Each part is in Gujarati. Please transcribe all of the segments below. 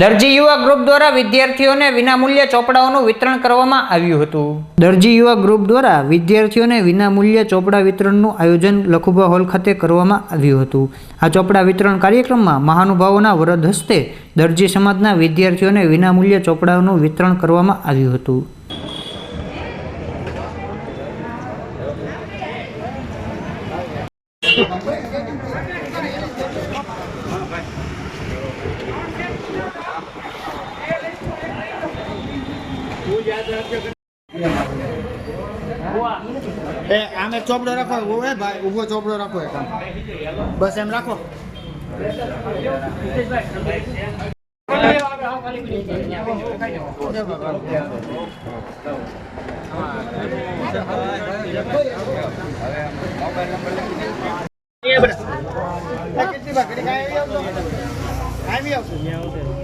દરજી યુવા ગ્રુપ દ્વારા વિદ્યાર્થીઓને વિનામૂલ્ય ચોપડાઓનું વિતરણ કરવામાં આવ્યું હતું. દરજી યુવા ગ્રુપ દ્વારા વિદ્યાર્થીઓને વિનામૂલ્ય ચોપડા વિતરણનું આયોજન લખુભા હોલ ખાતે કરવામાં આવ્યું હતું. આ ચોપડા વિતરણ કાર્યક્રમમાં મહાનુભાવોના વરદ હસ્તે દરજી સમાજના વિદ્યાર્થીઓને વિનામૂલ્ય ચોપડાઓનું વિતરણ કરવામાં આવ્યું હતું. એ આમે ચોપડો રાખો એ ભાઈ ઊભો ચોપડો રાખો એક બસ એમ રાખો કેટલી વાર આવી આવજો. આવી આવજો.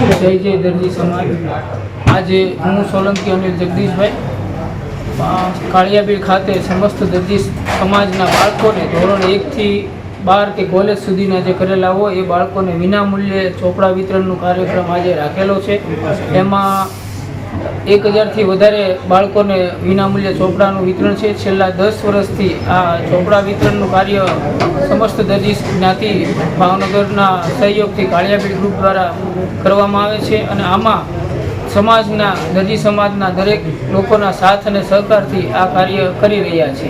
જય જય દરજી સમાજ. આજે હું સોલંકી અનિલ જગદીશભાઈ કાળિયાબીડ ખાતે સમસ્ત દરજી સમાજના બાળકોને ધોરણ એકથી બાર કે કોલેજ સુધીના જે કરેલા હોય એ બાળકોને વિનામૂલ્યે ચોપડા વિતરણનો કાર્યક્રમ આજે રાખેલો છે. એમાં એક હજારથી વધારે બાળકોને વિનામૂલ્યે ચોપડાનું વિતરણ છે. છેલ્લા દસ વર્ષથી આ ચોપડા વિતરણનું કાર્ય સમસ્ત દરજી જ્ઞાતિ ભાવનગરના સહયોગથી કાળિયાબીડ ગ્રુપ દ્વારા કરવામાં આવે છે અને આમાં સમાજના દરજી સમાજના દરેક લોકોના સાથ અને સહકારથી આ કાર્ય કરી રહ્યા છે.